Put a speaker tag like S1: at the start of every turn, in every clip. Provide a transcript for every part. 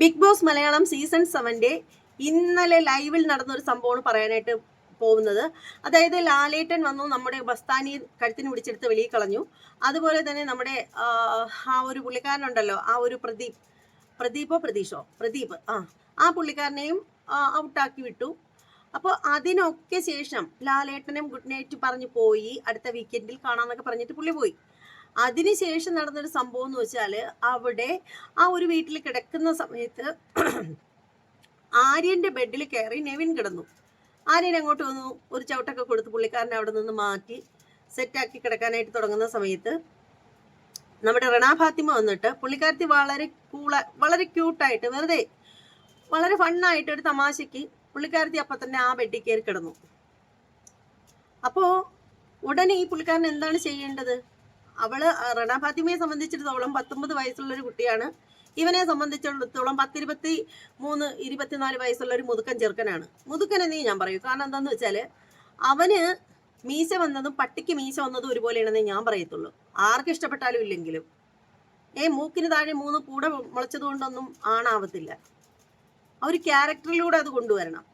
S1: Big Boss Malayalam season സെവന്റെ ഇന്നലെ ലൈവിൽ നടന്ന ഒരു സംഭവമാണ് പറയാനായിട്ട് പോകുന്നത്. അതായത് ലാലേട്ടൻ വന്നു നമ്മുടെ ബസ്താനി കഴുത്തിന് പിടിച്ചെടുത്ത് വെളിയിൽ കളഞ്ഞു. അതുപോലെ തന്നെ നമ്മുടെ ആ, ഒരു പുള്ളിക്കാരനുണ്ടല്ലോ ആ ഒരു പ്രദീപ് പ്രദീപോ പ്രതീഷോ പ്രദീപ് ആ ആ പുള്ളിക്കാരനെയും ഔട്ടാക്കി വിട്ടു. അപ്പോൾ അതിനൊക്കെ ശേഷം ലാലേട്ടനും ഗുഡ് നൈറ്റ് പറഞ്ഞു പോയി അടുത്ത വീക്കെൻഡിൽ കാണാമെന്നൊക്കെ പറഞ്ഞിട്ട് പുള്ളി പോയി. അതിനുശേഷം നടന്നൊരു സംഭവം എന്ന് വെച്ചാൽ അവിടെ ആ ഒരു വീട്ടിൽ കിടക്കുന്ന സമയത്ത് ആര്യന്റെ ബെഡിൽ കയറി നെവിൻ കിടന്നു. ആര്യൻ അങ്ങോട്ട് വന്നു ഒരു ചവിട്ടൊക്കെ കൊടുത്ത് പുള്ളിക്കാരനെ അവിടെ നിന്ന് മാറ്റി സെറ്റാക്കി കിടക്കാനായിട്ട് തുടങ്ങുന്ന സമയത്ത് നമ്മുടെ റണാ ഫാത്തിമ വന്നിട്ട് പുള്ളിക്കാരത്തി വളരെ കൂള വളരെ ക്യൂട്ടായിട്ട് വെറുതെ വളരെ ഫണ്ണായിട്ട് ഒരു തമാശയ്ക്ക് പുള്ളിക്കാരത്തി അപ്പം തന്നെ ആ ബെഡിൽ കയറി കിടന്നു. അപ്പോൾ ഉടനെ ഈ പുള്ളിക്കാരൻ എന്താണ് ചെയ്യേണ്ടത്? അവൾ റണ ഫാത്തിമയെ സംബന്ധിച്ചിടത്തോളം പത്തൊമ്പത് വയസ്സുള്ള ഒരു കുട്ടിയാണ്. ഇവനെ സംബന്ധിച്ചിടത്തോളം പത്തിരുപത്തി മൂന്ന് ഇരുപത്തിനാല് വയസ്സുള്ള ഒരു മുതുക്കൻ ചെറുക്കനാണ്. മുതുക്കൻ എന്നേ ഞാൻ പറയൂ. കാരണം എന്താന്ന് വെച്ചാൽ അവന് മീശ വന്നതും പട്ടിക്ക് മീശ വന്നതും ഒരുപോലെയാണെന്നേ ഞാൻ പറയത്തുള്ളൂ. ആർക്ക് ഇഷ്ടപ്പെട്ടാലും ഇല്ലെങ്കിലും. ഏ മൂക്കിന് താഴെ മൂന്ന് കൂടെ മുളച്ചതുകൊണ്ടൊന്നും ആണാവത്തില്ല. ആ ഒരു ക്യാരക്ടറിലൂടെ അത് കൊണ്ടുവരണം.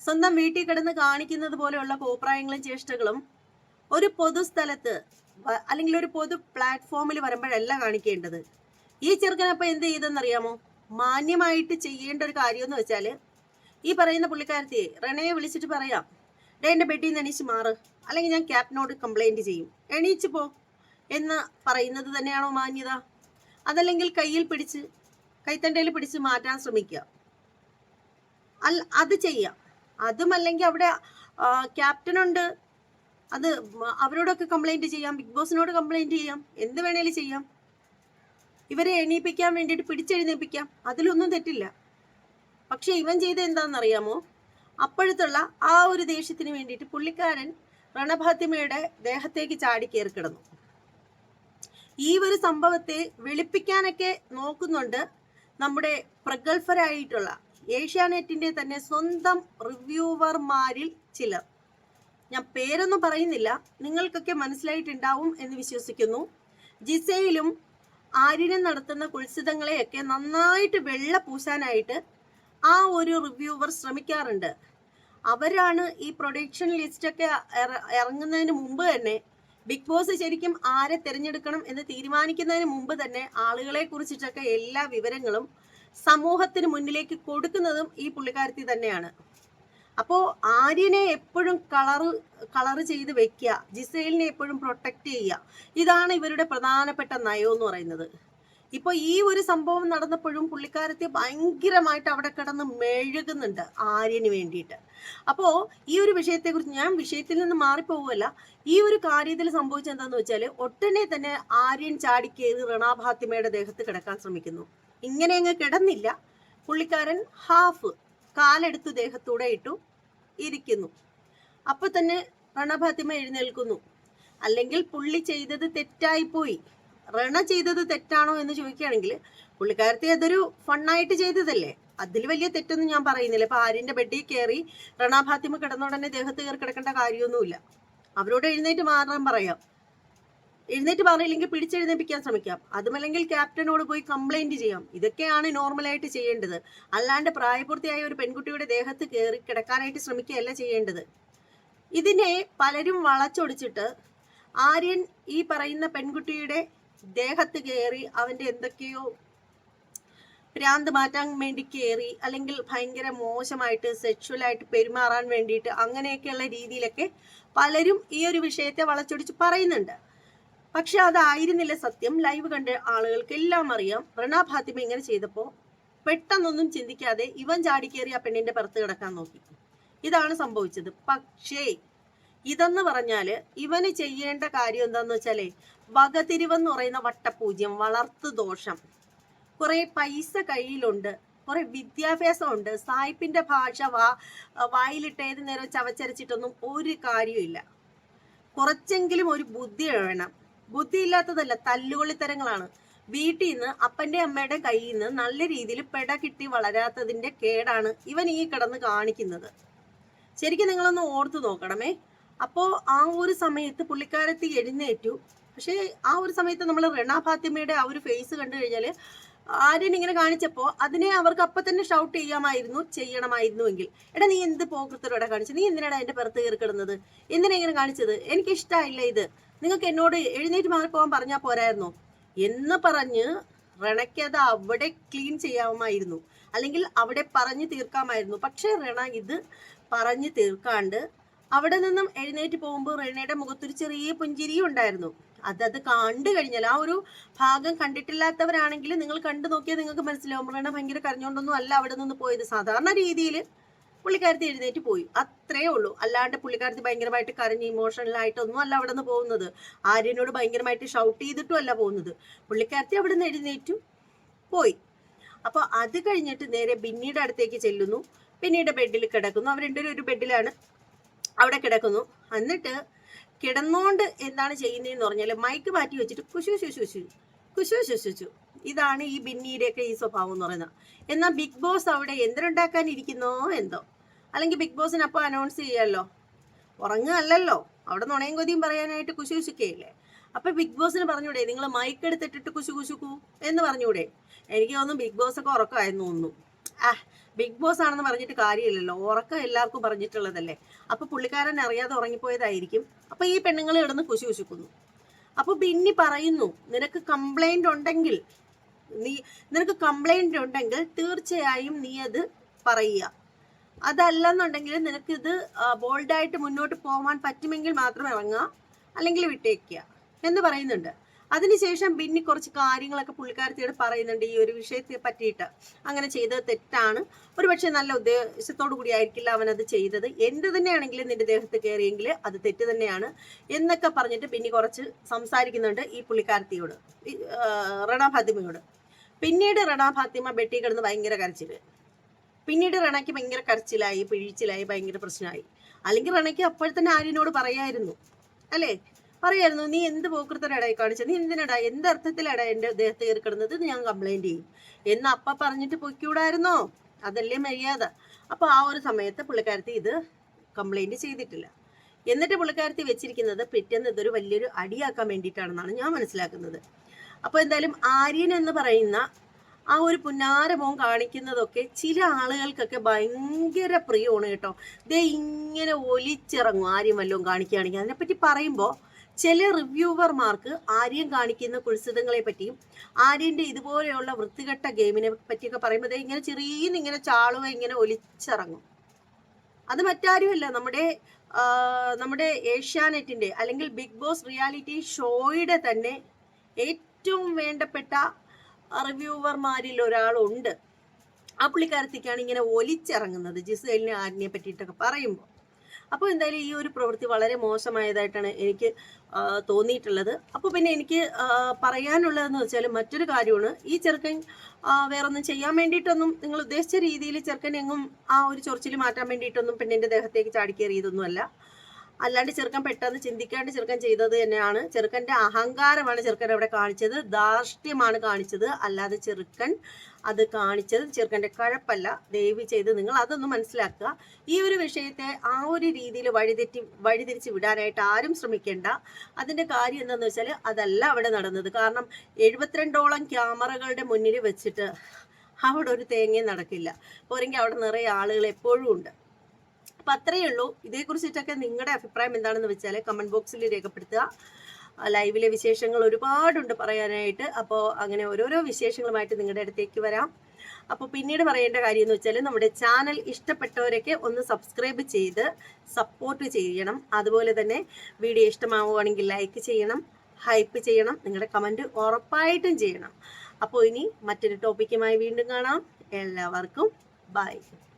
S1: സ്വന്തം വീട്ടിൽ കിടന്ന് കാണിക്കുന്നത് പോലെയുള്ള കോപ്രായങ്ങളും ചേഷ്ടകളും ഒരു പൊതുസ്ഥലത്ത് അല്ലെങ്കിൽ ഒരു പൊതു പ്ലാറ്റ്ഫോമിൽ വരുമ്പോഴല്ല കാണിക്കേണ്ടത്. ഈ ചെറുക്കനപ്പം എന്ത് ചെയ്തെന്നറിയാമോ? മാന്യമായിട്ട് ചെയ്യേണ്ട ഒരു കാര്യമെന്ന് വെച്ചാൽ ഈ പറയുന്ന പുള്ളിക്കാരത്തിയെ റണയെ വിളിച്ചിട്ട് പറയാം ഡേ എന്റെ ബെഡിൽ നിന്ന് എണീച്ച് മാറ്. അല്ലെങ്കിൽ ഞാൻ ക്യാപ്റ്റനോട് കംപ്ലൈന്റ് ചെയ്യും. എണീച്ച് പോ എന്ന് പറയുന്നത് തന്നെയാണോ മാന്യത? അതല്ലെങ്കിൽ കയ്യിൽ പിടിച്ച് കൈത്തണ്ടയിൽ പിടിച്ച് മാറ്റാൻ ശ്രമിക്കുക. അത് ചെയ്യാം. അതും അല്ലെങ്കിൽ അവിടെ ക്യാപ്റ്റൻ ഉണ്ട് അത് അവരോടൊക്കെ കംപ്ലൈന്റ് ചെയ്യാം ബിഗ് ബോസിനോട് കംപ്ലൈന്റ് ചെയ്യാം എന്ത് വേണേലും ചെയ്യാം. ഇവരെ എണീപ്പിക്കാൻ വേണ്ടിയിട്ട് പിടിച്ചെഴുന്നേപ്പിക്കാം അതിലൊന്നും തെറ്റില്ല. പക്ഷെ ഇവൻ ചെയ്ത എന്താണെന്നറിയാമോ? അപ്പോഴത്തുള്ള ആ ഒരു ദേഷ്യത്തിന് വേണ്ടിയിട്ട് പുള്ളിക്കാരൻ റണഭാത്തിമയുടെ ദേഹത്തേക്ക് ചാടി കയറി കിടന്നു. ഈ ഒരു സംഭവത്തെ വെളുപ്പിക്കാനൊക്കെ നോക്കുന്നുണ്ട് നമ്മുടെ പ്രഗത്ഭരായിട്ടുള്ള ഏഷ്യാനെറ്റിന്റെ തന്നെ സ്വന്തം റിവ്യൂവർമാരിൽ ചിലർ. ഞാൻ പേരൊന്നും പറയുന്നില്ല. നിങ്ങൾക്കൊക്കെ മനസ്സിലായിട്ടുണ്ടാവും എന്ന് വിശ്വസിക്കുന്നു. ജിസയിലും ആര്യനും നടത്തുന്ന കുത്സിതങ്ങളെയൊക്കെ നന്നായിട്ട് വെള്ള പൂശാനായിട്ട് ആ ഒരു റിവ്യൂവർ ശ്രമിക്കാറുണ്ട്. അവരാണ് ഈ പ്രൊഡക്ഷൻ ലിസ്റ്റൊക്കെ ഇറ- ഇറങ്ങുന്നതിന് മുമ്പ് തന്നെ ബിഗ് ബോസ് ശരിക്കും ആരെ തിരഞ്ഞെടുക്കണം എന്ന് തീരുമാനിക്കുന്നതിന് മുമ്പ് തന്നെ ആളുകളെ കുറിച്ചിട്ടൊക്കെ എല്ലാ വിവരങ്ങളും സമൂഹത്തിന് മുന്നിലേക്ക് കൊടുക്കുന്നതും ഈ പുള്ളിക്കാരത്തി തന്നെയാണ്. അപ്പോ ആര്യനെ എപ്പോഴും കളറ് കളറ് ചെയ്ത് വെക്കുക ജിസേലിനെ എപ്പോഴും പ്രൊട്ടക്റ്റ് ചെയ്യുക ഇതാണ് ഇവരുടെ പ്രധാനപ്പെട്ട നയം എന്ന് പറയുന്നത്. ഇപ്പോൾ ഈ ഒരു സംഭവം നടന്നപ്പോഴും പുള്ളിക്കാരത്തെ ഭയങ്കരമായിട്ട് അവിടെ കിടന്ന് മെഴുകുന്നുണ്ട് ആര്യന് വേണ്ടിയിട്ട്. അപ്പോൾ ഈ ഒരു വിഷയത്തെക്കുറിച്ച് ഞാൻ വിഷയത്തിൽ നിന്ന് മാറിപ്പോവുകയല്ല. ഈ ഒരു കാര്യത്തിൽ സംഭവിച്ചത് വെച്ചാൽ ഒട്ടനെ തന്നെ ആര്യൻ ചാടിക്കേറി റണാഭാത്തിമയുടെ ദേഹത്ത് കിടക്കാൻ ശ്രമിക്കുന്നു. ഇങ്ങനെ അങ്ങ് കിടന്നില്ല. പുള്ളിക്കാരൻ ഹാഫ് കാലെടുത്ത് ദേഹത്തൂടെ ഇട്ടു ഇരിക്കുന്നു. അപ്പൊ തന്നെ രണഫാത്തിമ എഴുന്നേൽക്കുന്നു. അല്ലെങ്കിൽ പുള്ളി ചെയ്തത് തെറ്റായിപ്പോയി. റണ ചെയ്തത് തെറ്റാണോ എന്ന് ചോദിക്കുകയാണെങ്കിൽ പുള്ളിക്കാരത്തെ അതൊരു ഫണ്ണായിട്ട് ചെയ്തതല്ലേ? അതിൽ വലിയ തെറ്റൊന്നും ഞാൻ പറയുന്നില്ല. ഇപ്പൊ ആര്യന്റെ ബെഡിൽ കയറി റണ കിടന്നുടനെ കിടന്ന ദേഹത്ത് കയറി കിടക്കേണ്ട കാര്യമൊന്നുമില്ല. അവരോട് എഴുന്നേറ്റ് മാറാൻ പറയാം. എഴുന്നേറ്റ് പറഞ്ഞില്ലെങ്കിൽ പിടിച്ചെഴുന്നേപ്പിക്കാൻ ശ്രമിക്കാം. അതുമല്ലെങ്കിൽ ക്യാപ്റ്റനോട് പോയി കംപ്ലൈന്റ് ചെയ്യാം. ഇതൊക്കെയാണ് നോർമലായിട്ട് ചെയ്യേണ്ടത്. അല്ലാണ്ട് പ്രായപൂർത്തിയായ ഒരു പെൺകുട്ടിയുടെ ദേഹത്ത് കയറി കിടക്കാനായിട്ട് ശ്രമിക്കുകയല്ല ചെയ്യേണ്ടത്. ഇതിനെ പലരും വളച്ചൊടിച്ചിട്ട് ആര്യൻ ഈ പറയുന്ന പെൺകുട്ടിയുടെ ദേഹത്ത് കയറി അവന്റെ എന്തൊക്കെയോ ഭ്രാന്ത് മാറ്റാൻ വേണ്ടി കയറി അല്ലെങ്കിൽ ഭയങ്കര മോശമായിട്ട് സെക്ഷുവലായിട്ട് പെരുമാറാൻ വേണ്ടിയിട്ട് അങ്ങനെയൊക്കെയുള്ള രീതിയിലൊക്കെ പലരും ഈ ഒരു വിഷയത്തെ വളച്ചൊടിച്ച് പറയുന്നുണ്ട്. പക്ഷെ അതായിരുന്നില്ല സത്യം. ലൈവ് കണ്ട ആളുകൾക്ക് എല്ലാം അറിയാം. റണ ഫാത്തിമ ഇങ്ങനെ ചെയ്തപ്പോൾ പെട്ടെന്നൊന്നും ചിന്തിക്കാതെ ഇവൻ ചാടിക്കേറി ആ പെണ്ണിന്റെ പുറത്ത് കിടക്കാൻ നോക്കി. ഇതാണ് സംഭവിച്ചത്. പക്ഷേ ഇതെന്ന് പറഞ്ഞാൽ ഇവന് ചെയ്യേണ്ട കാര്യം എന്താന്ന് വെച്ചാലേ വകതിരിവെന്ന് പറയുന്ന വട്ടപൂജ്യം വളർത്തു ദോഷം. കുറെ പൈസ കയ്യിലുണ്ട് കുറെ വിദ്യാഭ്യാസമുണ്ട്. സായിപ്പിന്റെ ഭാഷ വാ വായിലിട്ട് ഏത് നേരം ചവച്ചരച്ചിട്ടൊന്നും ഒരു കാര്യമില്ല കുറച്ചെങ്കിലും ഒരു ബുദ്ധി വേണം ബുദ്ധി ഇല്ലാത്തതല്ല തല്ലുകൊള്ളിത്തരങ്ങളാണ്. വീട്ടിൽ നിന്ന് അപ്പന്റെ അമ്മയുടെ കയ്യിൽ നിന്ന് നല്ല രീതിയിൽ പെട കിട്ടി വളരാത്തതിന്റെ കേടാണ് ഇവൻ ഈ കിടന്ന് കാണിക്കുന്നത്. ശരിക്കും നിങ്ങളൊന്ന് ഓർത്തു നോക്കണമേ. അപ്പോ ആ ഒരു സമയത്ത് പുള്ളിക്കാരത്തി എഴുന്നേറ്റു. പക്ഷേ ആ ഒരു സമയത്ത് നമ്മൾ റണ ഫാത്തിമയുടെ ആ ഒരു ഫേസ് കണ്ടു കഴിഞ്ഞാൽ ആര്യൻ ഇങ്ങനെ കാണിച്ചപ്പോൾ അതിനെ അവർക്ക് അപ്പം തന്നെ ഷൗട്ട് ചെയ്യാമായിരുന്നു ചെയ്യണമായിരുന്നുവെങ്കിൽ എടാ നീ എന്ത് പോകൃത്തരോടെ കാണിച്ചത് നീ എന്തിനാടാ എന്റെ പുറത്ത് കയറി കിടന്നത്? എന്തിനാ ഇങ്ങനെ കാണിച്ചത്? എനിക്ക് ഇഷ്ടമായില്ല ഇത്. നിങ്ങൾക്ക് എന്നോട് എഴുന്നേറ്റ് മാറിപ്പോകാൻ പറഞ്ഞാൽ പോരായിരുന്നു? എന്ന് പറഞ്ഞ് റണയ്ക്ക് അത് അവിടെ ക്ലീൻ ചെയ്യാമായിരുന്നു അല്ലെങ്കിൽ അവിടെ പറഞ്ഞു തീർക്കാമായിരുന്നു. പക്ഷേ റണ ഇത് പറഞ്ഞു തീർക്കാണ്ട് അവിടെ നിന്നും എഴുന്നേറ്റ് പോകുമ്പോൾ റെണയുടെ മുഖത്തൊരു ചെറിയ പുഞ്ചിരിയും ഉണ്ടായിരുന്നു. അതത് കണ്ടു കഴിഞ്ഞാൽ ആ ഒരു ഭാഗം കണ്ടിട്ടില്ലാത്തവരാണെങ്കിൽ നിങ്ങൾ കണ്ടു നോക്കിയാൽ നിങ്ങൾക്ക് മനസ്സിലാവും. റെണ ഭയങ്കര കരഞ്ഞുകൊണ്ടൊന്നും അല്ല അവിടെ നിന്ന് പോയത്. സാധാരണ രീതിയിൽ പുള്ളിക്കാരത്തി എഴുന്നേറ്റ് പോയി. അത്രേ ഉള്ളൂ. അല്ലാണ്ട് പുള്ളിക്കാരത്തി ഭയങ്കരമായിട്ട് കരഞ്ഞ് ഇമോഷണൽ ആയിട്ടൊന്നും അല്ല അവിടെ നിന്ന് പോകുന്നത്. ആര്യനോട് ഭയങ്കരമായിട്ട് ഷൗട്ട് ചെയ്തിട്ടും അല്ല പോകുന്നത്. പുള്ളിക്കാരത്തി അവിടെ നിന്ന് എഴുന്നേറ്റു. പോയി. അപ്പോൾ അത് കഴിഞ്ഞിട്ട് നേരെ ബിന്നിയുടെ അടുത്തേക്ക് ചെല്ലുന്നു. പിന്നീട് ബെഡിൽ കിടക്കുന്നു. അവർ രണ്ടുപേരും ഒരു ബെഡിലാണ്. അവിടെ കിടക്കുന്നു. എന്നിട്ട് കിടന്നുകൊണ്ട് എന്താണ് ചെയ്യുന്നതെന്ന് പറഞ്ഞാൽ മൈക്ക് മാറ്റി വെച്ചിട്ട് കുശു ശുശു കുശു ശുശുച്ചു ഇതാണ് ഈ ബിന്നിയുടെയൊക്കെ ഈ സ്വഭാവം എന്ന് പറയുന്നത്. എന്നാൽ ബിഗ് ബോസ് അവിടെ എന്തിനുണ്ടാക്കാൻ ഇരിക്കുന്നോ എന്തോ. അല്ലെങ്കിൽ ബിഗ് ബോസിന് അപ്പോൾ അനൗൺസ് ചെയ്യാമല്ലോ ഉറങ്ങുകയല്ലല്ലോ. അവിടെ നുണയും കൊതിയും പറയാനായിട്ട് കുശു കുശുക്കയില്ലേ. അപ്പൊ ബിഗ് ബോസിന് പറഞ്ഞൂടെ നിങ്ങൾ മൈക്ക് എടുത്തിട്ടിട്ട് കുശു കുശുക്കൂ എന്ന് പറഞ്ഞൂടെ. എനിക്ക് തോന്നുന്നു ബിഗ് ബോസ് ഒക്കെ ഉറക്കമായിരുന്നു തോന്നുന്നു. ആ ബിഗ് ബോസ് ആണെന്ന് പറഞ്ഞിട്ട് കാര്യമില്ലല്ലോ. ഉറക്കം എല്ലാവർക്കും പറഞ്ഞിട്ടുള്ളതല്ലേ. അപ്പൊ പുള്ളിക്കാരൻ അറിയാതെ ഉറങ്ങിപ്പോയതായിരിക്കും. അപ്പൊ ഈ പെണ്ണുങ്ങൾ ഇടന്ന് കുശു കുശുക്കുന്നു. അപ്പൊ ബിന്നി പറയുന്നു നിനക്ക് കംപ്ലൈന്റ് ഉണ്ടെങ്കിൽ നീ നിനക്ക് കംപ്ലൈന്റ് ഉണ്ടെങ്കിൽ തീർച്ചയായും നീ അത് പറയുക. അതല്ലെന്നുണ്ടെങ്കിൽ നിനക്കിത് ബോൾഡായിട്ട് മുന്നോട്ട് പോകാൻ പറ്റുമെങ്കിൽ മാത്രം ഇറങ്ങുക അല്ലെങ്കിൽ വിട്ടേക്കുക എന്ന് പറയുന്നുണ്ട്. അതിനുശേഷം പിന്നെ കുറച്ച് കാര്യങ്ങളൊക്കെ പുള്ളിക്കാരത്തിയോട് പറയുന്നുണ്ട് ഈ ഒരു വിഷയത്തെ പറ്റിയിട്ട്. അങ്ങനെ ചെയ്തത് തെറ്റാണ്. ഒരുപക്ഷെ നല്ല ഉദ്ദേശത്തോടു കൂടി ആയിരിക്കില്ല അവൻ അത് ചെയ്തത്. എന്ത് തന്നെയാണെങ്കിലും നിന്റെ ദേഹത്ത് കയറിയെങ്കിൽ അത് തെറ്റ് തന്നെയാണ് എന്നൊക്കെ പറഞ്ഞിട്ട് പിന്നെ കുറച്ച് സംസാരിക്കുന്നുണ്ട് ഈ പുള്ളിക്കാരത്തിയോട് റണ ഫാത്തിമയോട്. പിന്നീട് റണ ഫാത്തിമ ബെട്ടി കിടന്ന് ഭയങ്കര കരച്ചിൽ. പിന്നീട് റണയ്ക്ക് ഭയങ്കര കരച്ചിലായി പിഴിച്ചിലായി ഭയങ്കര പ്രശ്നമായി. അല്ലെങ്കിൽ റണയ്ക്ക് അപ്പോൾ തന്നെ ആര്യനോട് പറയായിരുന്നു. അല്ലേ? പറയായിരുന്നു നീ എന്ത് പോക്കൃത്തനടായി കാണിച്ചത്? നീ എന്തിനടാ? എന്ത് അർത്ഥത്തിലടാ എന്റെ ദേഹത്ത് കയറി കിടന്നത്? ഞാൻ കംപ്ലൈന്റ് ചെയ്യും. എന്ന് അപ്പ പറഞ്ഞിട്ട് പൊയ്ക്കൂടായിരുന്നോ? അതല്ലേ മര്യാദ. അപ്പോൾ ആ ഒരു സമയത്ത് പുള്ളിക്കാരത്തി ഇത് കംപ്ലൈന്റ് ചെയ്തിട്ടില്ല. എന്നിട്ട് പുള്ളിക്കാരത്തി വെച്ചിരിക്കുന്നത് പിറ്റേന്ന് ഇതൊരു വലിയൊരു അടിയാക്കാൻ വേണ്ടിയിട്ടാണെന്നാണ് ഞാൻ മനസ്സിലാക്കുന്നത്. അപ്പോൾ എന്തായാലും ആര്യൻ എന്ന് പറയുന്ന ആ ഒരു പുന്നാരമോൻ കാണിക്കുന്നതൊക്കെ ചില ആളുകൾക്കൊക്കെ ഭയങ്കര പ്രിയമാണ് കേട്ടോ. ദേ ഇങ്ങനെ ഒലിച്ചിറങ്ങും ആര്യം വല്ലതും കാണിക്കുകയാണെങ്കിൽ അതിനെപ്പറ്റി പറയുമ്പോൾ ചില റിവ്യൂവർമാർക്ക് ആര്യം കാണിക്കുന്ന കുഴിസിതങ്ങളെ പറ്റിയും ആര്യന്റെ ഇതുപോലെയുള്ള വൃത്തികെട്ട ഗെയിമിനെ പറ്റിയൊക്കെ പറയുമ്പോൾ ഇങ്ങനെ ചെറിയ ഇങ്ങനെ ചാളുവ ഇങ്ങനെ ഒലിച്ചിറങ്ങും. അത് മറ്റാരുമല്ല നമ്മുടെ നമ്മുടെ ഏഷ്യാനെറ്റിന്റെ അല്ലെങ്കിൽ ബിഗ് ബോസ് റിയാലിറ്റി ഷോയുടെ തന്നെ ഏറ്റവും വേണ്ടപ്പെട്ട റിവ്യൂവർമാരിൽ ഒരാളുണ്ട്. ആ പുള്ളിക്കാരത്തേക്കാണ് ഇങ്ങനെ ഒലിച്ചിറങ്ങുന്നത്. ജിസേലിനെ ആരിനെ പറ്റിയിട്ടൊക്കെ പറയുമ്പോൾ. അപ്പോൾ എന്തായാലും ഈ ഒരു പ്രവൃത്തി വളരെ മോശമായതായിട്ടാണ് എനിക്ക് തോന്നിയിട്ടുള്ളത്. അപ്പോൾ പിന്നെ എനിക്ക് പറയാനുള്ളതെന്ന് വെച്ചാൽ മറ്റൊരു കാര്യമാണ്. ഈ ചെറുക്കൻ വേറൊന്നും ചെയ്യാൻ വേണ്ടിയിട്ടൊന്നും നിങ്ങൾ ഉദ്ദേശിച്ച രീതിയിൽ ചെറുക്കൻ എങ്ങും ആ ഒരു ചൊറിച്ചിൽ മാറ്റാൻ വേണ്ടിയിട്ടൊന്നും പെണ്ണിന്റെ ദേഹത്തേക്ക് ചാടിക്കേറിയതൊന്നുമല്ല. അല്ലാണ്ട് ചെറുക്കൻ പെട്ടെന്ന് ചിന്തിക്കാണ്ട് ചെറുക്കൻ ചെയ്തത് തന്നെയാണ്. ചെറുക്കന്റെ അഹങ്കാരമാണ് ചെറുക്കൻ അവിടെ കാണിച്ചത്. ധാർഷ്ട്യമാണ് കാണിച്ചത്. അല്ലാതെ ചെറുക്കൻ അത് കാണിച്ചത് ചെറുക്കന്റെ കഴപ്പല്ല. ദയവ് ചെയ്ത് നിങ്ങൾ അതൊന്ന് മനസ്സിലാക്കുക. ഈ ഒരു വിഷയത്തെ ആ ഒരു രീതിയിൽ വഴിതെറ്റി വഴിതിരിച്ച് വിടാനായിട്ട് ആരും ശ്രമിക്കേണ്ട. അതിന്റെ കാര്യം എന്താണെന്ന് വെച്ചാൽ അതല്ല അവിടെ നടന്നത്. കാരണം എഴുപത്തിരണ്ടോളം ക്യാമറകളുടെ മുന്നിൽ വെച്ചിട്ട് അവിടെ ഒരു തേങ്ങയും നടക്കില്ല. പോരെങ്കിൽ അവിടെ നിറയെ ആളുകൾ എപ്പോഴും ഉണ്ട്. അപ്പം അത്രയേ ഉള്ളൂ. ഇതേക്കുറിച്ചിട്ടൊക്കെ നിങ്ങളുടെ അഭിപ്രായം എന്താണെന്ന് വെച്ചാൽ കമന്റ് ബോക്സിൽ രേഖപ്പെടുത്തുക. ലൈവിലെ വിശേഷങ്ങൾ ഒരുപാടുണ്ട് പറയാനായിട്ട്. അപ്പോൾ അങ്ങനെ ഓരോരോ വിശേഷങ്ങളുമായിട്ട് നിങ്ങളുടെ അടുത്തേക്ക് വരാം. അപ്പോൾ പിന്നീട് പറയേണ്ട കാര്യം എന്ന് വെച്ചാൽ നമ്മുടെ ചാനൽ ഇഷ്ടപ്പെട്ടവരൊക്കെ ഒന്ന് സബ്സ്ക്രൈബ് ചെയ്ത് സപ്പോർട്ട് ചെയ്യണം. അതുപോലെ തന്നെ വീഡിയോ ഇഷ്ടമാവുകയാണെങ്കിൽ ലൈക്ക് ചെയ്യണം ഹൈപ്പ് ചെയ്യണം നിങ്ങളുടെ കമന്റ് ഉറപ്പായിട്ടും ചെയ്യണം. അപ്പോൾ ഇനി മറ്റൊരു ടോപ്പിക്കുമായി വീണ്ടും കാണാം. എല്ലാവർക്കും ബൈ